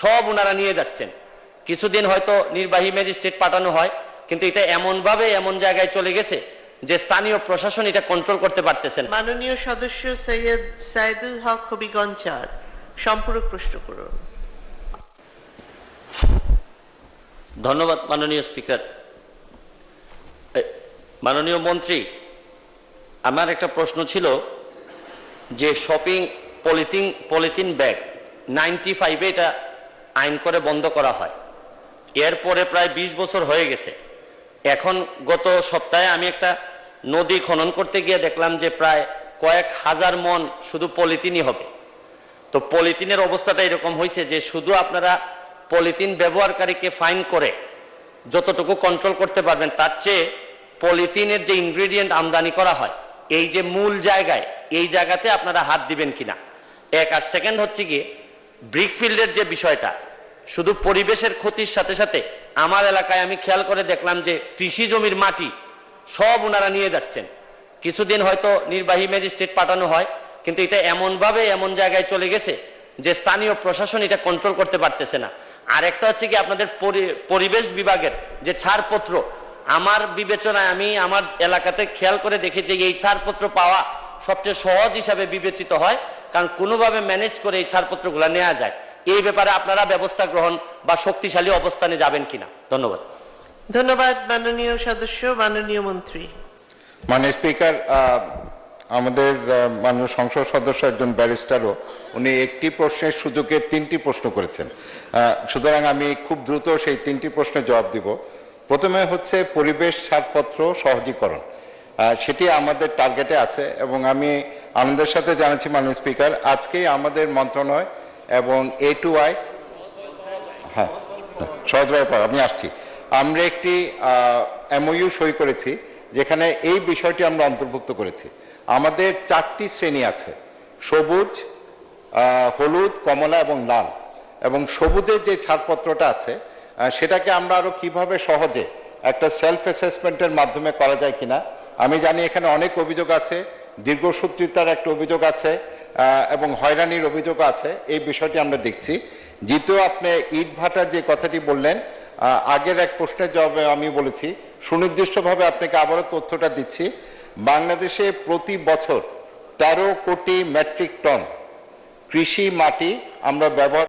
সব ওনারা নিয়ে যাচ্ছেন। কিছুদিন হয়তো নির্বাহী ম্যাজিস্ট্রেট পাঠানো হয় কিন্তু এটা এমনভাবে এমন জায়গায় চলে গেছে যে স্থানীয় প্রশাসন এটা কন্ট্রোল করতে পারতেছেন মাননীয় সদস্য সৈয়দ সাইদুল হক হবিগঞ্জ চার সম্পূরক প্রশ্ন করুন। ধন্যবাদ মাননীয় স্পিকার। মাননীয় মন্ত্রী আমার একটা প্রশ্ন ছিল যে shopping polythene polythene bag ninety ফাইভে এটা আইন করে বন্ধ করা হয়। এরপরে প্রায় ২০ বছর হয়ে গেছে। এখন গত সপ্তাহে আমি একটা নদী খনন করতে গিয়ে দেখলাম যে প্রায় কয়েক হাজার মন শুধু পলিথিনই হবে। তো পলিথিনের অবস্থাটা এরকম হয়েছে যে শুধু আপনারা পলিথিন ব্যবহারকারীকে ফাইন করে যতটুকু কন্ট্রোল করতে পারবেন, তার চেয়ে পলিথিনের যে ইনগ্রিডিয়েন্ট আমদানি করা হয়, এই যে মূল জায়গায়, এই জায়গাতে আপনারা হাত দিবেন কিনা। এক আর সেকেন্ড হচ্ছে গিয়ে ব্রিকফিল্ডের যে বিষয়টা, শুধু পরিবেশের ক্ষতির সাথে সাথে আমার এলাকায় আমি খেয়াল করে দেখলাম যে কৃষি জমির মাটি সব ওনারা নিয়ে যাচ্ছেন। কিছুদিন হয়তো নির্বাহী ম্যাজিস্ট্রেট পাঠানো হয়, কিন্তু এটা এমনভাবে এমন জায়গায় চলে গেছে যে স্থানীয় প্রশাসন এটা কন্ট্রোল করতে পারতেছে না। আর একটা হচ্ছে কি আপনাদের পরি- পরিবেশ বিভাগের যে ছাড়পত্র, আমার বিবেচনায় আমি আমার এলাকাতে খেয়াল করে দেখি যে এই ছাড়পত্র পাওয়া সবচেয়ে সহজ হিসাবে বিবেচিত হয়। কারণ কোনোভাবে ম্যানেজ করে এই ছাড়পত্রগুলো নেওয়া যায়। এই ব্যাপারে আপনারা ব্যবস্থা গ্রহণ বা শক্তিশালী অবস্থানে যাবেন কিনা। ধন্যবাদ। ধন্যবাদ মাননীয় সদস্য মাননীয় মন্ত্রী। মানে স্পিকার আহ, আমাদের মাননীয় সংসদ সদস্য একজন ব্যারিস্টারও উনি একটি প্রশ্নের সুযোগে তিনটি প্রশ্ন করেছেন। সুতরাং আমি খুব দ্রুত সেই তিনটি প্রশ্নের জবাব দিব। প্রথমে হচ্ছে পরিবেশ ছাড়পত্র সহজীকরণ। সেটি আমাদের টার্গেটে আছে এবং আমি আনন্দের সাথে জানাচ্ছি মাননীয় স্পিকার আজকেই আমাদের মন্ত্রণালয় এবং এ টু আই হ্যাঁ সহজভাবে পাবো, আমি আসছি। আমরা একটি এমওইউ সই করেছি যেখানে এই বিষয়টি আমরা অন্তর্ভুক্ত করেছি। আমাদের চারটি শ্রেণি আছে সবুজ হলুদ কমলা এবং লাল। এবং সবুজের যে ছাড়পত্রটা আছে সেটাকে আমরা আরও কীভাবে সহজে একটা সেলফ অ্যাসেসমেন্টের মাধ্যমে করা যায় কিনা আমি জানি এখানে অনেক অভিযোগ আছে দীর্ঘসূত্রিতার একটা অভিযোগ আছে এবং হয়রানির অভিযোগ আছে। এই বিষয়টি আমরা দেখছি। দ্বিতীয় আপনি ইট ভাটার যে কথাটি বললেন আগের এক প্রশ্নের জবাবে আমি বলেছি, সুনির্দিষ্টভাবে আপনাকে আবারও তথ্যটা দিচ্ছি। বাংলাদেশে প্রতি বছর তেরো কোটি মেট্রিক টন কৃষি মাটি আমরা ব্যবহার